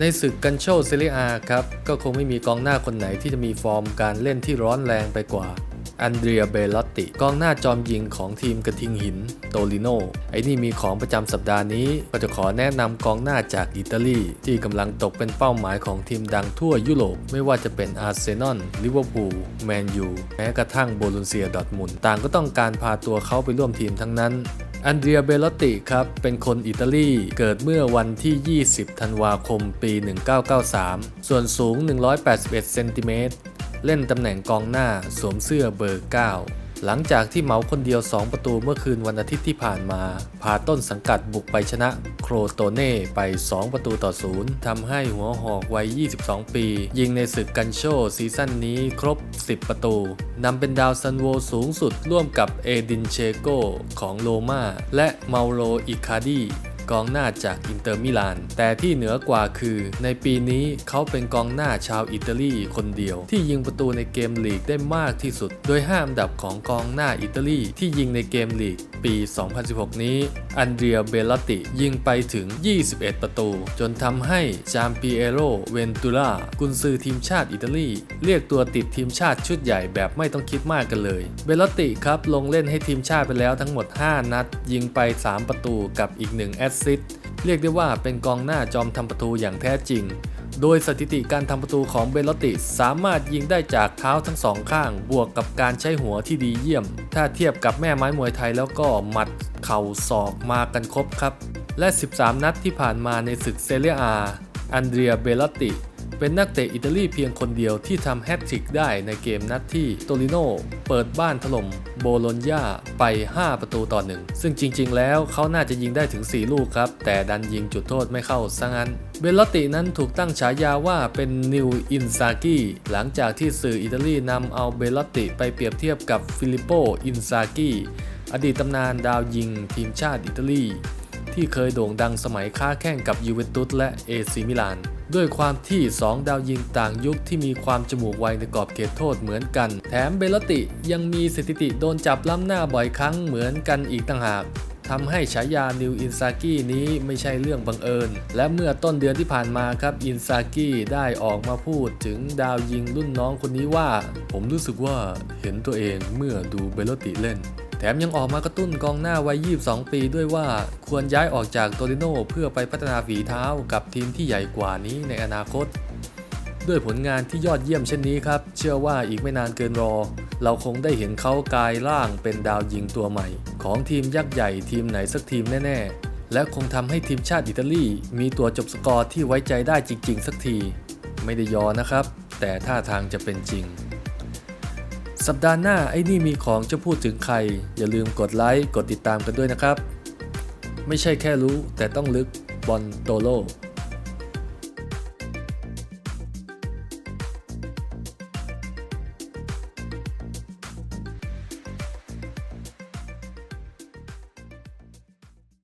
ในศึกกันโชเซเรียอาครับ ก็คงไม่มีกองหน้าคนไหนที่จะมีฟอร์มการเล่นที่ร้อนแรงไปกว่าอันเดรียเบลลอตติ กองหน้าจอมยิงของทีมกระทิงหินโตลิโนไอ้นี่มีของประจำสัปดาห์นี้ ก็จะขอแนะนำกองหน้าจากอิตาลี ที่กำลังตกเป็นเป้าหมายของทีมดังทั่วยุโรป ไม่ว่าจะเป็นอาร์เซนอลลิเวอร์พูลแมนยูแม้กระทั่งโบลูนเซียดอทมุนต่างก็ต้องการพาตัวเขาไปร่วมทีมทั้งนั้น อันเดรียเบลลติครับ เป็นคนอิตาลี เกิดเมื่อวันที่ 20 ธันวาคม ปี 1993 ส่วนสูง 181 เซนติเมตร เล่นตำแหน่งกองหน้า สวมเสื้อเบอร์ 9 หลังจากที่เหมาคนเดียว 2 ประตูเมื่อคืนวันอาทิตย์ที่ผ่านมา พาต้นสังกัดบุกไปชนะโครโตเน่ไป 2 ประตูต่อศูนย์ทำให้หัวหอกวัย 22 ปี ยิงในศึกกันโชซีซั่นนี้ครบ 10 ประตูนำเป็นดาวซันโวสูงสุดร่วมกับเอดินเชโกของโรมาและเมาโรอิคาดี กองหน้าจากอินเตอร์มิลาน แต่ที่เหนือกว่าคือในปีนี้เขาเป็นกองหน้าชาวอิตาลีคนเดียว ที่ยิงประตูในเกมลีกได้มากที่สุด โดยห้าอันดับของกองหน้าอิตาลีที่ยิงในเกมลีกปี 2016 นี้ อันเดรียเบลลอติยิงไปถึง 21 ประตู จนทำให้จามปิเอโรเวนตูรากุนซือทีมชาติอิตาลี เรียกตัวติดทีมชาติชุดใหญ่แบบไม่ต้องคิดมากกันเลย เบลลอตติครับลงเล่นให้ทีมชาติไปแล้วทั้งหมด 5 นัด ยิงไป 3 ประตูกับอีก 1 แอสซิสต์เรียกได้ว่าเป็นกองหน้าจอมทำประตูอย่างแท้จริง โดยสถิติการทำประตูของเบลติสามารถยิงได้จากเท้าทั้งสองข้าง บวกกับการใช้หัวที่ดีเยี่ยม ถ้าเทียบกับแม่ไม้มวยไทยแล้วก็หมัดเข่าศอกมากันครบครับ และ 13 นัดที่ผ่านมาในศึกเซเรียอาอันเดรียเบลติ เป็นนักเตะอิตาลีเพียงคนเดียวที่ทำแฮตทริกได้ในเกมนัดที่โตริโนเปิดบ้านถล่มโบโลญญาไป 5 ประตูต่อหนึ่งซึ่งจริง ๆ แล้วเขาน่าจะยิงได้ถึง 4 ลูกครับ แต่ดันยิงจุดโทษไม่เข้าซะงั้น เบลลอตินั้นถูกตั้งฉายาว่าเป็นนิวอินซากิหลังจากที่สื่ออิตาลีนำเอาเบลลอตติไปเปรียบเทียบกับฟิลิปโปอินซากิอดีตตำนานดาวยิงทีมชาติอิตาลีที่เคยโด่งดังสมัยค้าแข่งกับยูเวนตุสและเอซิมิลาน ด้วยความที่ 2 ดาวยิงต่างยุคที่มีความจมูกไวในกรอบเขตโทษเหมือนกัน แถมเบลติยังมีสถิติโดนจับล้ำหน้าบ่อยครั้งเหมือนกันอีกต่างหากทำให้ฉายานิวอินซากินี้ไม่ใช่เรื่องบังเอิญ และเมื่อต้นเดือนที่ผ่านมาครับอินซากิได้ออกมาพูดถึงดาวยิงรุ่นน้องคนนี้ว่า ผมรู้สึกว่าเห็นตัวเองเมื่อดูเบลติเล่น แถมยังออกมากระตุ้นกองหน้าวัย 22 ปีด้วยว่าควรย้ายออกจากโตริโนเพื่อไปพัฒนาฝีเท้ากับทีมที่ใหญ่กว่านี้ในอนาคต ด้วยผลงานที่ยอดเยี่ยมเช่นนี้ครับ เชื่อว่าอีกไม่นานเกินรอ เราคงได้เห็นเขากลายร่างเป็นดาวยิงตัวใหม่ ของทีมยักษ์ใหญ่ทีมไหนสักทีมแน่ ๆ และคงทำให้ทีมชาติอิตาลีมีตัวจบสกอร์ที่ไว้ใจได้จริง ๆ สักที ไม่ได้ยอนะครับ แต่ท่าทางจะเป็นจริง สัปดาห์หน้าไอ้นี่มีของจะพูดถึงใคร อย่าลืมกดไลค์กดติดตามกันด้วยนะครับ ไม่ใช่แค่รู้แต่ต้องลึกบอลโตโล